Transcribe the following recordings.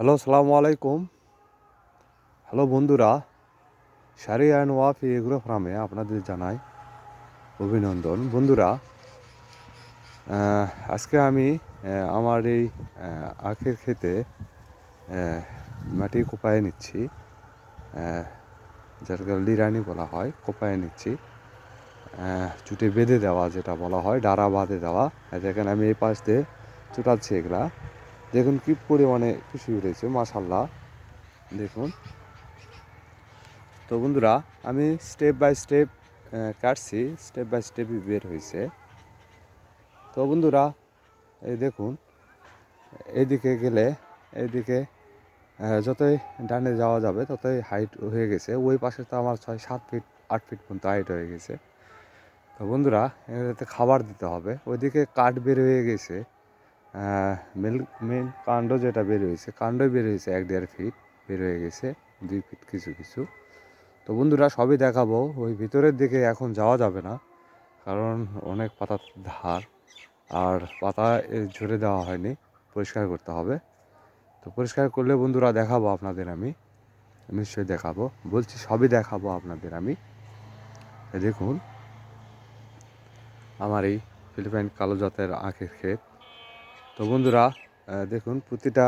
Hello সালামু আলাইকুম। Hello বন্ধুরা, শারি অ্যান্ড ওয়াফি এগ্রো ফার্মে আপনাদের জানাই অভিনন্দন। বন্ধুরা আজকে আমি আমার এই আখের খেতে মাটি কোপায় নিচ্ছি যাকে লিরানি বলা হয়, কোপায় নিচ্ছি। চুটে বেঁধে দেওয়া যেটা বলা হয় ডারা বাঁধে দেওয়া। দেখেন আমি এই পাশ দিয়ে চুটাচ্ছি এগুলা। দেখুন কি পরিমাণে খুশি উঠেছে মাশাল্লাহ দেখুন। তো বন্ধুরা, আমি স্টেপ বাই স্টেপ কাটছি স্টেপ বাই স্টেপই বের হয়েছে। তো বন্ধুরা, এই দেখুন এইদিকে গেলে এইদিকে যতই ডানে যাওয়া যাবে, ততই হাইট হয়ে গেছে। ওই পাশে তো আমার ছয়, সাত ফিট আট ফিট পর্যন্ত হাইট হয়ে গেছে। তো বন্ধুরা এটাতে খাবার দিতে হবে। ওইদিকে কাঠ বের হয়ে গেছে। মেল, মেন কাণ্ড যেটা বের হয়েছে, কাণ্ডই বের হয়েছে এক দেড় ফিট বের হয়ে গেছে, দুই ফিট কিছু কিছু। তো বন্ধুরা, সবই দেখাবো। ওই ভিতরের দিকে এখন যাওয়া যাবে না, কারণ অনেক পাতার ধার, আর পাতা ঝরে দেওয়া হয়নি, পরিষ্কার করতে হবে। তো পরিষ্কার করলে বন্ধুরা দেখাবো আপনাদের আমি, নিশ্চয়ই দেখাবো। বলছি সবই দেখাবো আপনাদের আমি। দেখুন, আমার এই ফিলিপাইন কালো জাতের আখের ক্ষেত। তো বন্ধুরা দেখুন, প্রতিটা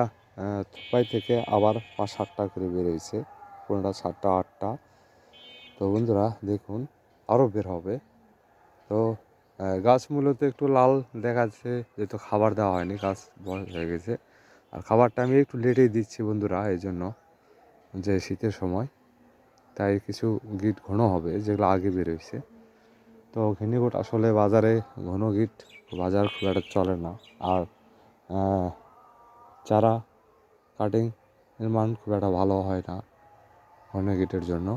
থোপাই থেকে আবার পাঁচ সাতটা করে বেরোইছে কোনটা সাতটা, আটটা। তো বন্ধুরা, দেখুন, আরও বের হবে। তো গাছ মূলত একটু লাল দেখাচ্ছে, যেহেতু খাবার দেওয়া হয়নি, গাছ বয়স হয়ে গেছে। আর খাবারটা আমি একটু লেটেই দিচ্ছি বন্ধুরা, এই জন্য যে শীতের সময়। তাই কিছু গিট ঘন হবে, যেগুলো আগে বেরোইছে তো ঘেনিগুট আসলে বাজারে ঘন গিট, বাজার খুব একটা চলে না। আর চারা কাটিং এর মান খুব একটা ভালো হয় না ঘনগিটের জন্য।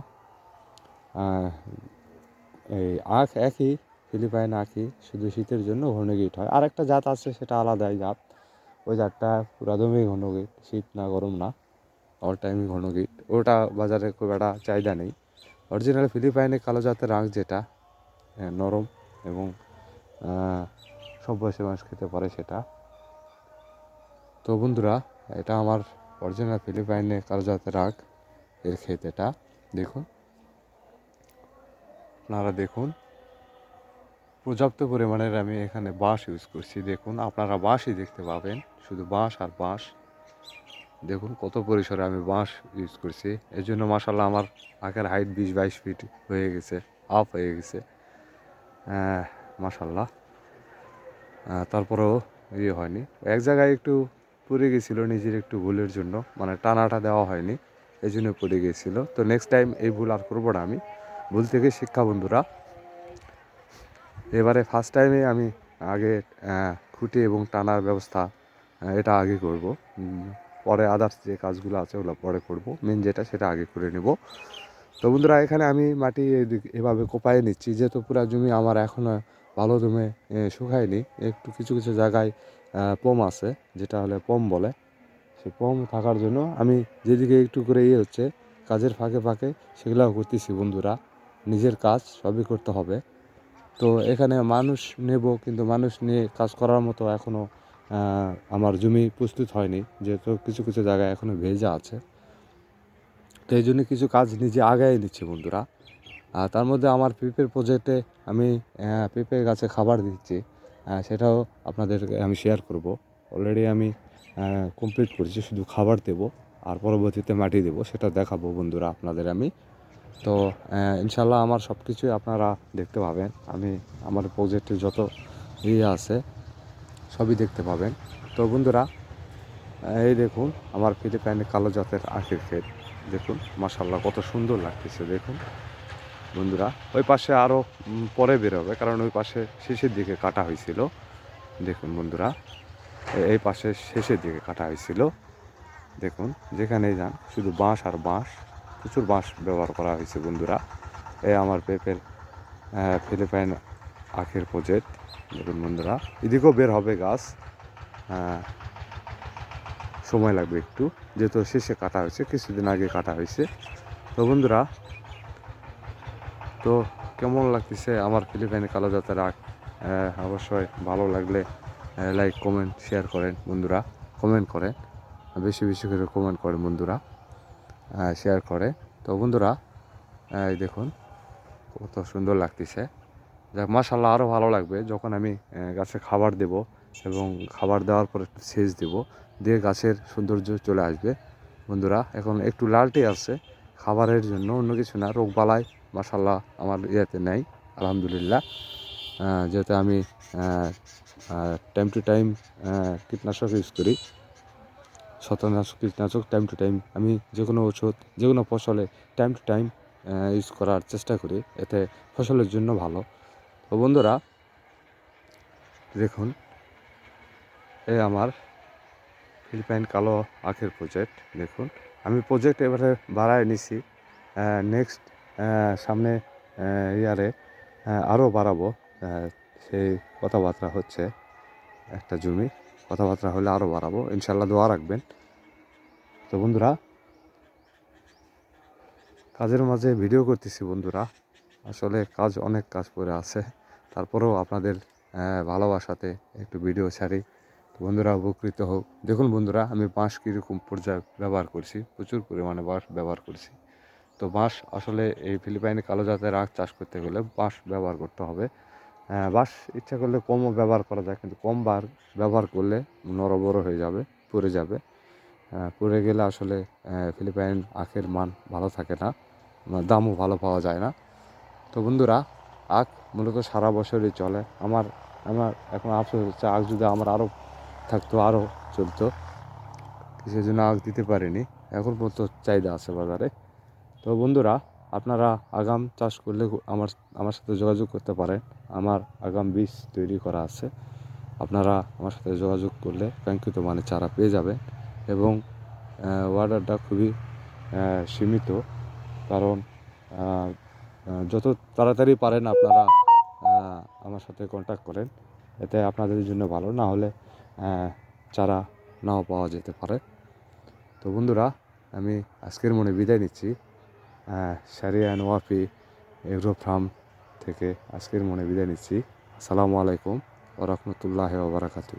এই আখ একই, ফিলিপাইন আখই শুধু শীতের জন্য ঘনগিট হয়। আর একটা জাত আছে, সেটা আলাদাই জাত। ওই জাতটা পুরাদমই ঘনগিট শীত না গরম না অল টাইমই ঘনগিট ওটা বাজারে খুব একটা চাহিদা নেই। অরিজিনাল ফিলিপাইনে কালো জাতের আখ যেটা নরম এবং সব বয়সের মানুষ খেতে পারে সেটা। তো বন্ধুরা, এটা আমার অরিজিনাল ফিলিপাইনে কালো জাতের আখ এর ক্ষেত এটা, দেখুন। আপনারা দেখুন, পর্যাপ্ত পরিমাণের আমি এখানে বাঁশ ইউজ করছি, দেখুন, আপনারা বাঁশই দেখতে পাবেন, শুধু বাঁশ আর বাঁশ। দেখুন, কত পরিসরে আমি বাঁশ ইউজ করছি, এর জন্য মাসাল্লাহ আমার আখের হাইট বিশ বাইশ ফিট হয়ে গেছে আপ হয়ে গেছে। মাসাল্লাহ তারপরেও ইয়ে হয়নি। এক জায়গায় একটু পড়ে গেছিল নিজের একটু ভুলের জন্য। মানে টানাটা দেওয়া হয়নি এই জন্য পড়ে গেছিল। তো নেক্সট টাইম এই ভুল আর করব না আমি। ভুল থেকে শিক্ষা বন্ধুরা। এবারে ফার্স্ট টাইমে আমি আগে খুঁটি এবং টানার ব্যবস্থা এটা আগে করব। পরে আদার্স যে কাজগুলো আছে ওগুলো পরে করব। মেন যেটা সেটা আগে করে নেব। তো বন্ধুরা, এখানে আমি মাটি এভাবে কোপায় নিচ্ছি। যেহেতু পুরো জমি আমার এখনও ভালো জমে শুকায়নি। একটু কিছু কিছু জায়গায় পম আছে যেটা হলে পম বলে। সে পম থাকার জন্য আমি যেদিকে একটু করে ইয়ে হচ্ছে কাজের ফাঁকে ফাঁকে সেগুলোও করতেছি বন্ধুরা। নিজের কাজ সবই করতে হবে। তো এখানে মানুষ নেব কিন্তু মানুষ নিয়ে কাজ করার মতো এখনও আমার জমি প্রস্তুত হয়নি যেহেতু কিছু কিছু জায়গায় এখনও ভেজা আছে। তো এই জন্য কিছু কাজ নিজে আগায় নিচ্ছি বন্ধুরা। আর তার মধ্যে আমার পেঁপের প্রজেক্টে আমি আহ, পেঁপে গাছে খাবার দিচ্ছি। সেটাও আপনাদের আমি শেয়ার করব। অলরেডি আমি কমপ্লিট করেছি, শুধু খাবার দেব, আর পরবর্তীতে মাটি দেব, সেটা দেখাবো বন্ধুরা আপনাদের আমি। তো ইনশাল্লাহ আমার সব কিছুই আপনারা দেখতে পাবেন। আমি, আমার প্রজেক্টে যত ইয়ে আছে, সবই দেখতে পাবেন। তো বন্ধুরা, এই দেখুন, আমার ফিলিপাইনে কালো জাতের আখের ক্ষেত। দেখুন মাসাল্লাহ কত সুন্দর লাগতেছে, দেখুন। বন্ধুরা, ওই পাশে আরও পরে বেরোবে, কারণ ওই পাশে শেষের দিকে কাটা হয়েছিল। দেখুন বন্ধুরা, এ- এই পাশে শেষের দিকে কাটা হয়েছিল। দেখুন, যেখানেই যান, শুধু বাঁশ আর বাঁশ, প্রচুর বাঁশ ব্যবহার করা হয়েছে বন্ধুরা। এই আমার পেঁপের ফিলিপাইন আখের প্রজেক্ট। দেখুন বন্ধুরা, এদিকেও বের হবে গাছ। সময় লাগবে একটু, যেহেতু শেষে কাটা হয়েছে, কিছুদিন আগে কাটা হয়েছে। তো বন্ধুরা তো কেমন লাগতেছে আমার ফিলিপাইনে কালো আখ? আহ, অবশ্যই ভালো লাগলে লাইক কমেন্ট শেয়ার করেন বন্ধুরা। কমেন্ট করেন। বেশি বেশি করে কমেন্ট করে বন্ধুরা। শেয়ার করে। তো বন্ধুরা এই দেখুন কত সুন্দর লাগতেছে। যাক মাসাল্লাহ আরও ভালো লাগবে। যখন আমি গাছে খাবার দেব এবং খাবার দেওয়ার পর একটু সেচ দেব দিয়ে গাছের সৌন্দর্য চলে আসবে। বন্ধুরা এখন একটু লালটে আছে। খাবারের জন্য অন্য কিছু না রোগ বালাই মাসাল্লাহ আমার ইয়েতে নেই, আলহামদুলিল্লাহ। যেহেতু আমি টাইম টু টাইম কীটনাশক ইউজ করি শতনাশক কীটনাশক টাইম টু টাইম আমি যে কোনো ওষুধ যে কোনো ফসলে টাইম টু টাইম ইউজ করার চেষ্টা করি, এতে ফসলের জন্য ভালো। তো বন্ধুরা, দেখুন, এ আমার ফিলিপাইন কালো আখের প্রজেক্ট দেখুন। আমি প্রজেক্ট এবারে বাড়ায় নিছি নেক্সট সামনে ইয়ারে আরও বাড়াবো। সেই কথাবার্তা হচ্ছে একটা জমি। কথাবার্তা হলে আরও বাড়াবো। ইনশাল্লাহ দোয়া রাখবেন। তো বন্ধুরা, কাজের মাঝে ভিডিও করতেছি বন্ধুরা। আসলে কাজ অনেক কাজ পড়ে আছে। তারপরেও আপনাদের ভালোবাসাতে একটু ভিডিও ছাড়ি। তো বন্ধুরা, উপকৃত হোক। দেখুন বন্ধুরা, আমি বাঁশ কীরকম পর্যায়ে ব্যবহার করছি। প্রচুর পরিমাণে বাঁশ ব্যবহার করছি। তো বাঁশ আসলে এই ফিলিপাইনে কালো জাতের আখ চাষ করতে গেলে বাঁশ ব্যবহার করতে হবে। আহ, বাঁশ ইচ্ছা করলে কমও ব্যবহার করা যায় কিন্তু কম বার ব্যবহার করলে নরবড় হয়ে যাবে পড়ে যাবে। আহ, পড়ে গেলে আসলে ফিলিপাইন আখের মান ভালো থাকে না আহ, দামও ভালো পাওয়া যায় না। তো বন্ধুরা আখ মূলত সারা বছরই চলে। আমার আমার এখন আফসোস হচ্ছে আখ যদি আমার আরও থাকতো আরও চলতো। সেই জন্য আখ দিতে পারিনি। এখন পর্যন্ত চাহিদা আছে বাজারে। তো বন্ধুরা, আপনারা আগাম চাষ করলে আমার আমার সাথে যোগাযোগ করতে পারেন। আমার আগাম বীজ তৈরি করা আছে। আপনারা আমার সাথে যোগাযোগ করলে কাঙ্ক্ষিত মানে চারা পেয়ে যাবেন এবং অর্ডারটা খুবই সীমিত। কারণ যত তাড়াতাড়ি পারেন আপনারা আমার সাথে কন্ট্যাক্ট করেন। এতে আপনাদের জন্য ভালো, না হলে চারা নাও পাওয়া যেতে পারে। তো বন্ধুরা, আমি আজকের মনে বিদায় নিচ্ছি। সারিয়া নোয়াফি এগ্রো ফার্ম থেকে আজকের মনে বিদায় নিচ্ছি। আসসালামু আলাইকুম ও রহমতুল্লাহ ওবরাকাতু